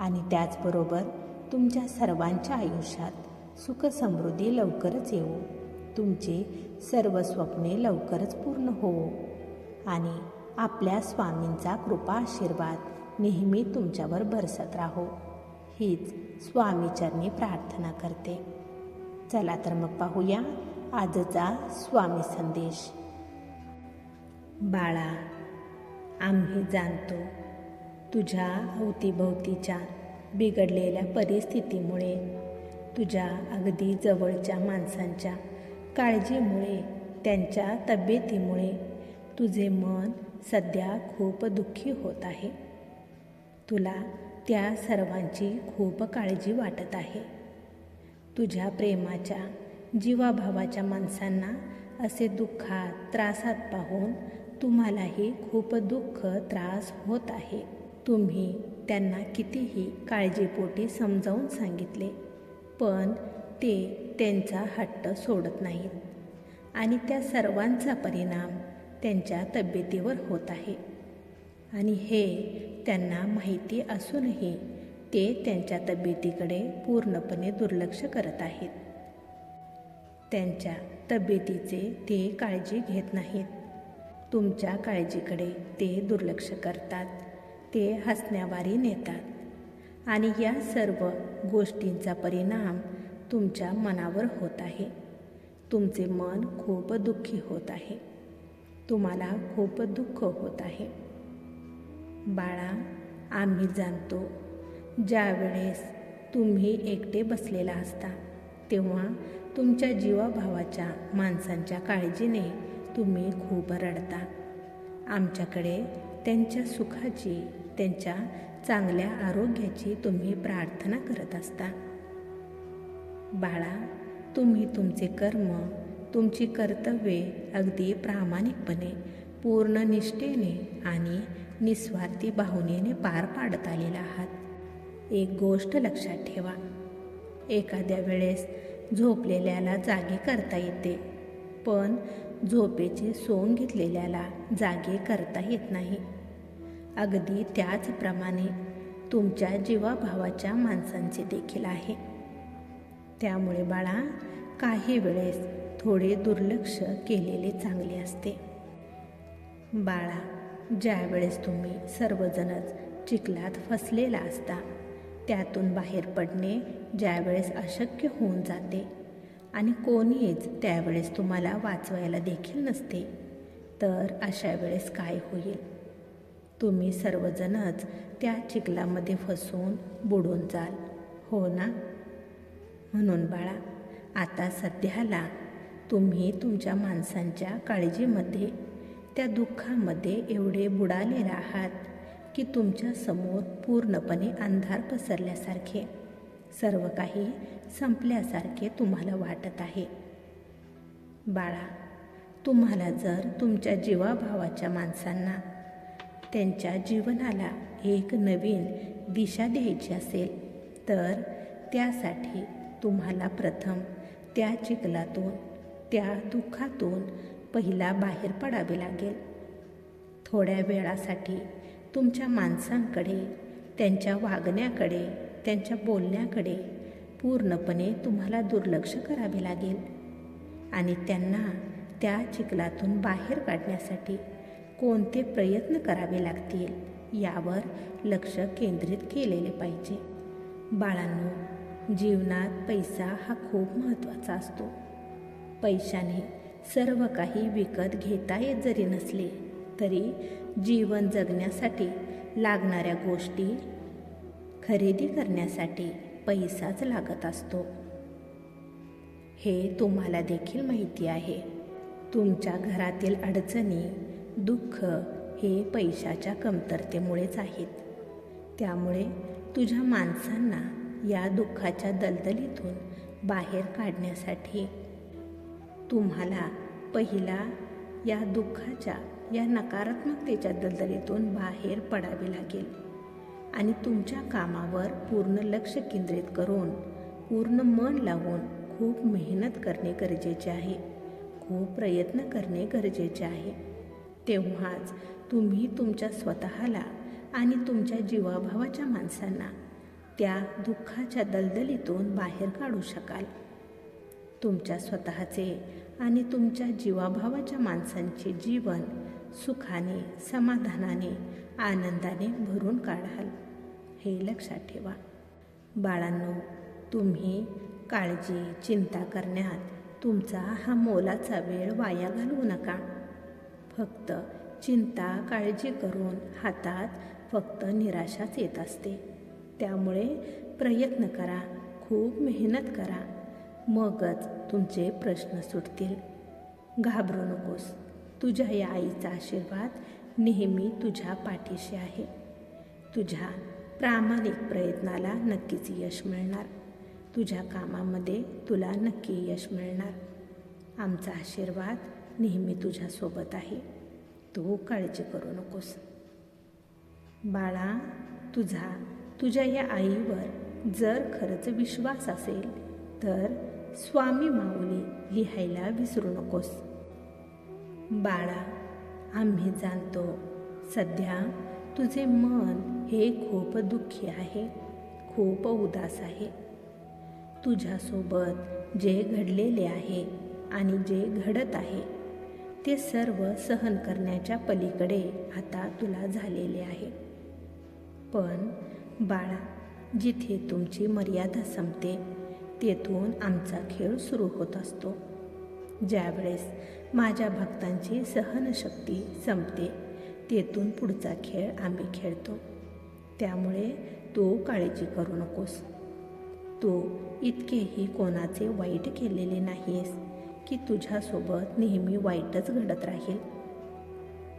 आणि त्याचबरोबर तुमच्या सर्वांच्या आयुष्यात सुख समृद्धी लवकरच येवो. तुमचे सर्व स्वप्ने लवकरच पूर्ण होवो. आणि आपल्या स्वामींचा कृपा आशीर्वाद नेहमी तुमच्यावर बरसत राहो. हीच स्वामीचरणी प्रार्थना करते. चला तर मग पाहूया आजचा स्वामी संदेश. बाळा आम्ही जाणतो तुझ्या अवतीभोवतीच्या बिघडलेल्या परिस्थितीमुळे तुझ्या अगदी जवळच्या माणसांच्या काळजीमुळे त्यांच्या तब्येतीमुळे तुझे मन सध्या खूप दुःखी होत आहे. तुला त्या सर्वांची खूप काळजी वाटत आहे. तुझ्या प्रेमाच्या जीवाभावाच्या माणसांना असे दुःखात त्रासात पाहून तुम्हालाही खूप दुःख त्रास होत आहे. तुम्ही त्यांना कितीही काळजीपोटी समजावून सांगितले पण ते त्यांचा हट्ट सोडत नाहीत. आणि त्या सर्वांचा परिणाम त्यांच्या तब्येतीवर होत आहे. आणि हे त्यांना माहिती असूनही ते त्यांच्या तब्येतीकडे पूर्णपणे दुर्लक्ष करत आहेत. त्यांच्या तब्येतीचे ते काळजी घेत नाहीत. तुमच्या काळजीकडे ते दुर्लक्ष करतात. ते हसण्यावारी नेतात. आणि या सर्व गोष्टींचा परिणाम तुमच्या मनावर होत आहे. तुमचे मन खूप दुःखी होत आहे. तुम्हाला खूप दुःख होत आहे. बाळा आम्ही जाणतो ज्यावेळेस तुम्ही एकटे बसलेला असता तेव्हा तुमच्या जीवाभावाच्या माणसांच्या काळजीने तुम्ही खूप रडता. आमच्याकडे त्यांच्या सुखाची त्यांच्या चांगल्या आरोग्याची तुम्ही प्रार्थना करत असता. बाळा तुम्ही तुमचे कर्म तुमची कर्तव्ये अगदी प्रामाणिकपणे पूर्ण निष्ठेने आणि निस्वार्थी भावनेने पार पाडत आलेला आहात. एक गोष्ट लक्षात ठेवा. एखाद्या वेळेस झोपलेल्याला जागे करता येते पण झोपेचे सोंग घेतलेल्याला जागे करता येत नाही. अगदी त्याचप्रमाणे तुमच्या जीवाभावाच्या माणसांचे देखील आहे. त्यामुळे बाळा काही वेळेस थोडे दुर्लक्ष केलेले चांगले असते. बाळा ज्यावेळेस तुम्ही सर्वजणच चिखलात फसलेला असता त्यातून बाहेर पडणे ज्यावेळेस अशक्य होऊन जाते आणि कोणीच त्यावेळेस तुम्हाला वाचवायला देखील नसते. तर अशा वेळेस काय होईल? तुम्ही सर्वजणच त्या चिखलामध्ये फसून बुडून जाल. हो ना? म्हणून बाळा आता सध्याला तुम्ही तुमच्या माणसांच्या काळजीमध्ये त्या दुःखामध्ये एवढे बुडालेले आहात की तुमच्यासमोर पूर्णपणे अंधार पसरल्यासारखे सर्व काही संपल्यासारखे तुम्हाला वाटत आहे. बाळा तुम्हाला जर तुमच्या जीवाभावाच्या माणसांना त्यांच्या जीवनाला एक नवीन दिशा द्यायची असेल तर त्यासाठी तुम्हाला प्रथम त्या चिखलातून त्या दुःखातून पहिला बाहेर पडावे लागेल. थोड्या वेळासाठी तुमच्या माणसांकडे त्यांच्या वागण्याकडे त्यांच्या बोलण्याकडे पूर्णपणे तुम्हाला दुर्लक्ष करावे लागेल. आणि त्यांना त्या चिखलातून बाहेर काढण्यासाठी कोणते प्रयत्न करावे लागतील यावर लक्ष केंद्रित केलेले पाहिजे. बाळांनो जीवनात पैसा हा खूप महत्त्वाचा असतो. पैशाने सर्व काही विकत घेता येत जरी नसले तरी जीवन जगण्यासाठी लागणाऱ्या गोष्टी खरेदी करण्यासाठी पैसाच लागत असतो. हे तुम्हाला देखील माहिती आहे. तुमच्या घरातील अडचणी दुःख हे पैशाच्या कमतरतेमुळेच आहेत. त्यामुळे तुझ्या माणसांना या दुःखाच्या दलदलीतून बाहेर काढण्यासाठी तुम्हाला पहिला या दुःखाच्या या नकारात्मकतेच्या दलदलीतून बाहेर पडावे लागेल. आणि तुमच्या कामावर पूर्ण लक्ष केंद्रित करून पूर्ण मन लावून खूप मेहनत करणे गरजेचे आहे. खूप प्रयत्न करणे गरजेचे आहे. तेव्हाच तुम्ही तुमच्या स्वतःला आणि तुमच्या जीवाभावाच्या माणसांना त्या दुःखाच्या दलदलीतून बाहेर काढू शकाल. तुमच्या स्वतःचे आणि तुमच्या जीवाभावाच्या माणसांचे जीवन सुखाने समाधानाने आनंदाने भरून काढाल. हे लक्षात ठेवा. बाळांनो तुम्ही काळजी चिंता करण्यात तुमचा हा मोलाचा वेळ वाया घालवू नका. फक्त चिंता काळजी करून हातात फक्त निराशाच येत असते. त्यामुळे प्रयत्न करा खूप मेहनत करा मगच तुमचे प्रश्न सुटतील. घाबरू नकोस तुझ्या या आईचा आशीर्वाद नेहमी तुझ्या पाठीशी आहे. तुझ्या प्रामाणिक प्रयत्नाला नक्कीच यश मिळणार. तुझ्या कामामध्ये तुला नक्की यश मिळणार. आमचा आशीर्वाद नेहमी तुझ्यासोबत आहे. तू काळजी करू नकोस. बाळा तुझा तुझ्या या आईवर जर खरंच विश्वास असेल तर स्वामी माऊली लिहायला विसरू नकोस. बाळा आम्ही जाणतो सध्या तुझे मन हे खूप दुःखी आहे खूप उदास आहे. तुझ्यासोबत जे घडलेले आहे आणि जे घडत आहे ते सर्व सहन करण्याच्या पलीकडे आता तुला झालेले आहे. पण बाळा जिथे तुमची मर्यादा संपते तेथून आमचा खेळ सुरू होत असतो. ज्यावेळेस माझ्या भक्तांची सहनशक्ती संपते तेथून पुढचा खेळ आम्ही खेळतो. त्यामुळे तू काळजी करू नकोस. तू इतकेही कोणाचे वाईट केलेले नाहीस की तुझ्यासोबत नेहमी वाईटच घडत राहील.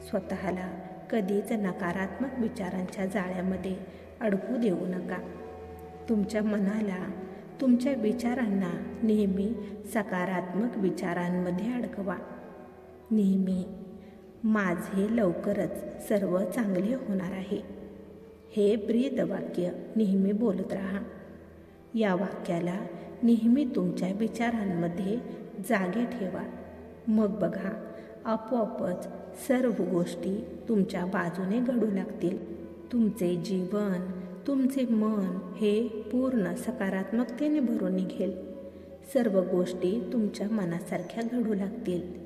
स्वतःला कधीच नकारात्मक विचारांच्या जाळ्यामध्ये अडकू देऊ नका. तुमच्या मनाला तुमच्या विचारांना नेहमी सकारात्मक विचारांमध्ये अडकवा. नेहमी माझे लवकरच सर्व चांगले होणार आहे. हे ब्रीद वाक्य नेहमी बोलत राहा. या वाक्याला नेहमी तुमच्या विचारांमध्ये जागे ठेवा. मग बघा आपोआपच सर्व गोष्टी तुमच्या बाजूने घडू लागतील. तुमचे जीवन तुमचे मन हे पूर्ण सकारात्मकतेने भरून निघेल. सर्व गोष्टी तुमच्या मनासारख्या घडू लागतील.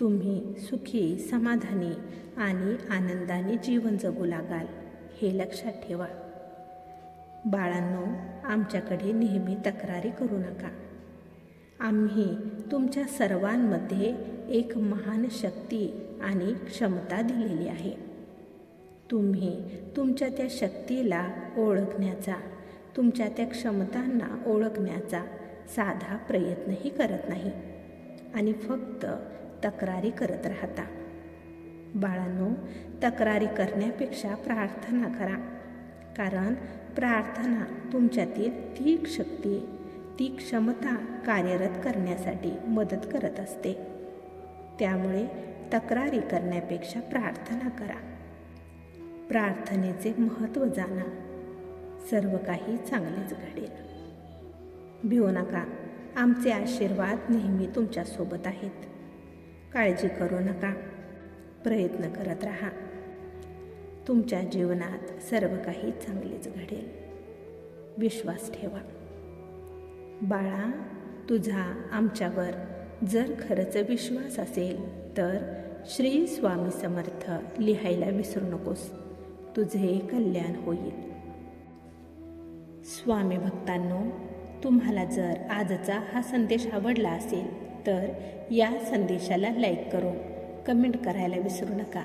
तुम्ही सुखी समाधानी आणि आनंदाने जीवन जगू लागाल हे लक्षात ठेवा. बाळांनो आमच्याकडे नेहमी तक्रारी करू नका. आम्ही तुमच्या सर्वांमध्ये एक महान शक्ती आणि क्षमता दिलेली आहे. तुम्ही तुमच्या त्या शक्तीला ओळखण्याचा तुमच्या त्या क्षमतांना ओळखण्याचा साधा प्रयत्नही करत नाही आणि फक्त तक्रारी करत राहता. बाळांनो तक्रारी करण्यापेक्षा प्रार्थना करा. कारण प्रार्थना तुमच्यातील ती शक्ती ती क्षमता कार्यरत करण्यासाठी मदत करत असते. त्यामुळे तक्रारी करण्यापेक्षा प्रार्थना करा. प्रार्थनेचे महत्त्व जाणा. सर्व काही चांगलेच घडेल. भिऊ नका. आमचे आशीर्वाद नेहमी तुमच्यासोबत आहेत. काळजी करू नका. प्रयत्न करत राहा. तुमच्या जीवनात सर्व काही चांगलेच घडेल. विश्वास ठेवा. बाळा तुझा आमच्यावर जर खरंच विश्वास असेल तर श्री स्वामी समर्थ लिहायला विसरू नकोस. तुझे कल्याण होईल. स्वामी भक्तांनो तुम्हाला जर आजचा हा संदेश आवडला असेल तर या संदेशाला लाईक करून कमेंट करायला विसरू नका.